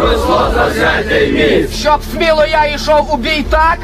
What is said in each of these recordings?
росло завзяття й міць, Щоб сміло я йшов у бій так,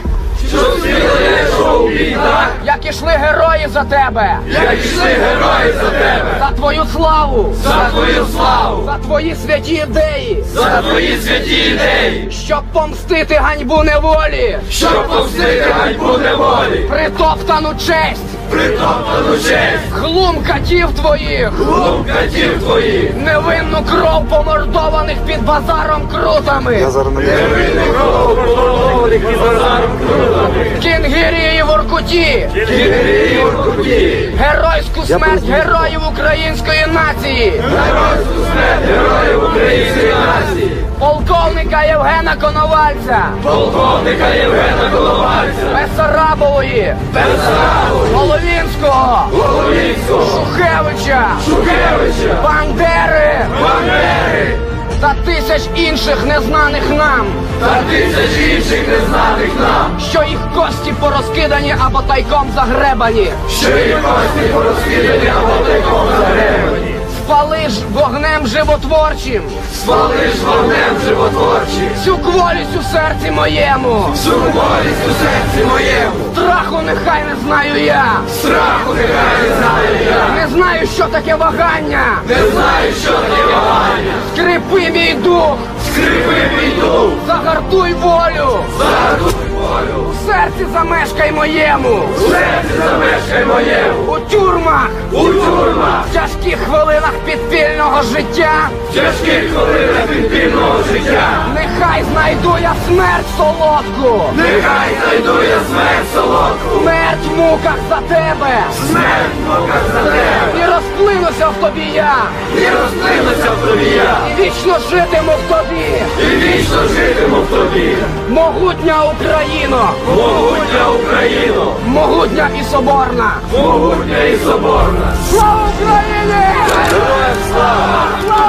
щоб сміло я йшов у бій так, як ішли герої за тебе, як ішли герої за тебе, за твою славу, за твою славу, за твої святі ідеї, за твої святі ідеї, щоб помстити ганьбу неволі, щоб повстити ганьбу неволі, притоптану честь, притоптану честь, глум катів твоїх, глум катів твоїх, невинну кров помордованих під базаром крутами, невинний кров пролованих під базаром крутами, кінгірії в Оркуті, кінері в Оркуті, геройську смерть героїв української нації, геройську смерть героїв української нації, полковника Євгена Коновальця, полковника Євгена Коловальця, Бесарабової, Бесарабу, Головінського, Головінського, Шухевича, Шухевича, Бандери! Бандери! Та тисяч інших незнаних нам, та тисяч інших незнаних нам, що їх кості порозкидані або тайком загребані. що їх кості порозкидані або тайком загребані. Спали ж вогнем животворчим, Спалиш вогнем животворчим, цю кволість у серці моєму. всю болість у серці моєму, Страху нехай не знаю я, страху нехай не знаю я, не знаю, що таке вагання. не знаю, що таке вагання, Скрипи мій дух, скрипи мій дух, загартуй волю, загадуй волю, в серці замешкай моєму, у серці замешкай моєму, у тюрмах, у тюрмах, в тяжких хвилинах підпільного життя. в тяжких хвилинах підпільного життя. Нехай знайду я смерть солодку, Нехай знайду я смерть солодку, смерть в муках за тебе, смерть в муках за тебе, і розплинуся в тобі я, і розплинуся в тобі я, і вічно житиму в тобі, і вічно житиму тобі, могутня Україна, могутня Україна, могутня і соборна, могутня і соборна. Слава Україні! Героям слава!